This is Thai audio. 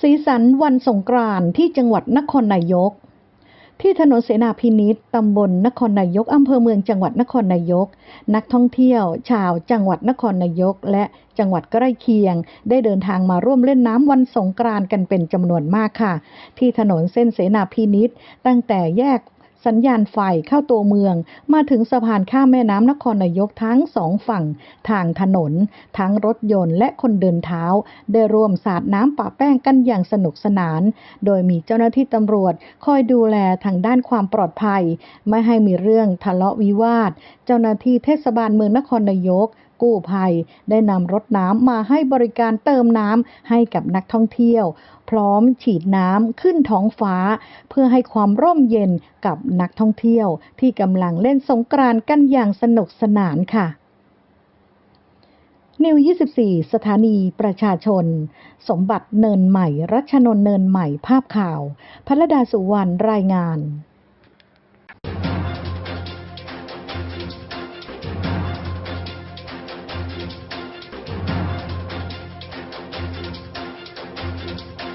สีสันวันสงกรานต์ที่จังหวัดนครนายก ที่ถนนเสนาพินิษตำบลนครนายกอำเภอเมืองจังหวัดนครนายก นักท่องเที่ยว ชาวจังหวัดนครนายก และจังหวัดใกล้เคียง ได้เดินทางมาร่วมเล่นน้ำวันสงกรานต์กันเป็นจำนวนมากค่ะ ที่ถนนเส้นเสนาพินิษตั้งแต่แยก สัญญาณไฟเข้าตัวเมือง มาถึงสะพานข้ามแม่น้ำนครนายกทั้งสองฝั่ง ทางถนน ทั้งรถยนต์และคนเดินเท้า ได้ร่วมสาดน้ำปะแป้งกันอย่างสนุกสนาน โดยมีเจ้าหน้าที่ตำรวจคอยดูแลทางด้านความปลอดภัย ไม่ให้มีเรื่องทะเลาะวิวาท เจ้าหน้าที่เทศบาลเมืองนครนายก กู้ภัย ได้นำรถน้ำมาให้บริการเติมน้ำให้กับนักท่องเที่ยว พร้อมฉีดน้ำขึ้นท้องฟ้า เพื่อให้ความร่มเย็นกับนักท่องเที่ยว ที่กำลังเล่นสงกรานต์กันอย่างสนุกสนานค่ะนิว 24 สถานีประชาชน สมบัติเนินใหม่ รัชนน์เนินใหม่ภาพข่าวพระดาสุวรรณรายงาน